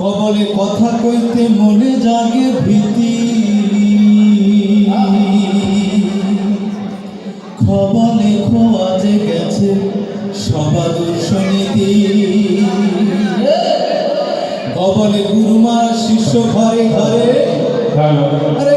কবলে কথা কইতে মনে জাগে ভীতি। খবলে খোয়া যে গেছে সবার সমিতি কবলে গুরুমা শিষ্য ঘরে ঘরে। আরে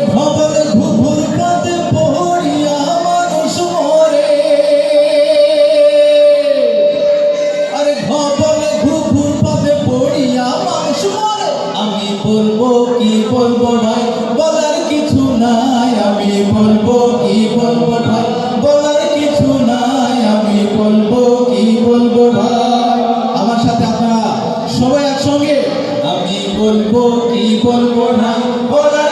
বলব ভাই বলার কিছু নাই, আমি বলব কি বলব ভাই? বলার কিছু নাই, আমি বলব কি বলব ভাই? আমার সাথে আপনারা সবাই একসঙ্গে, আমি বলব কি বলব না বলার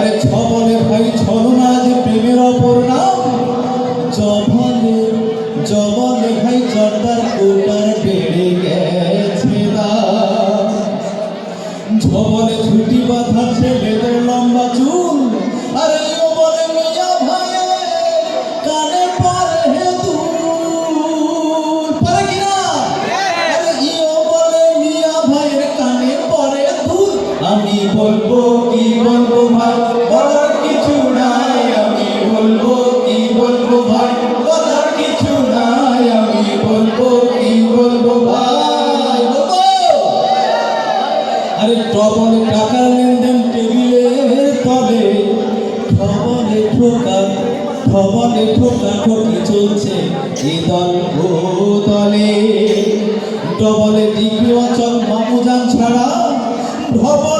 আরে ছবলে ভাই ছলনা যে প্রেমের অপর নাম? জবলে জবলে ভাই, জর্দার কোটার বেড়ে গেছে দাম ঝবলে ছুটি বাঁধা আমি বলব কি বলব ভাই? বলার কিছু নাই, আমি বলব কি বলব ভাই? বলার কিছু নাই, আমি বলব কি বলব ভাই? আরে টবলে টাকার লেনদেন টেবিলের তলে ঠবলে ঠোকা ঠবলে ঠোকা ঠকি চলছে এ দল ও দলে। ডবলে ডিগ্রি অচল মামুজান ছাড়া ঢবলে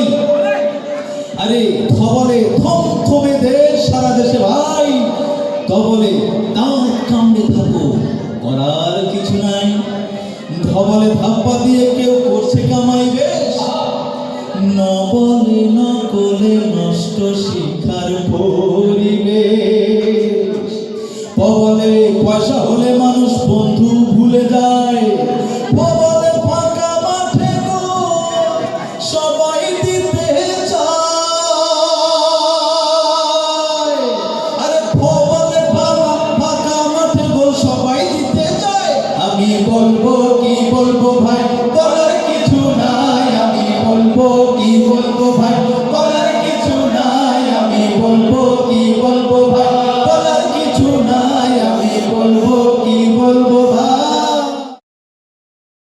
বলি আরে খবরে থম থমে দেশ সারা দেশে ভাই। তবলে দাঁত কামড়ে থাকো, করার কিছু নাই। ধবলে ধাপ্পা দিয়ে কেউ করছে কামাই বেশ নবলে নকলে নষ্ট শিক্ষার পরিবেশ। পবলে পয়সা হলে মানুষ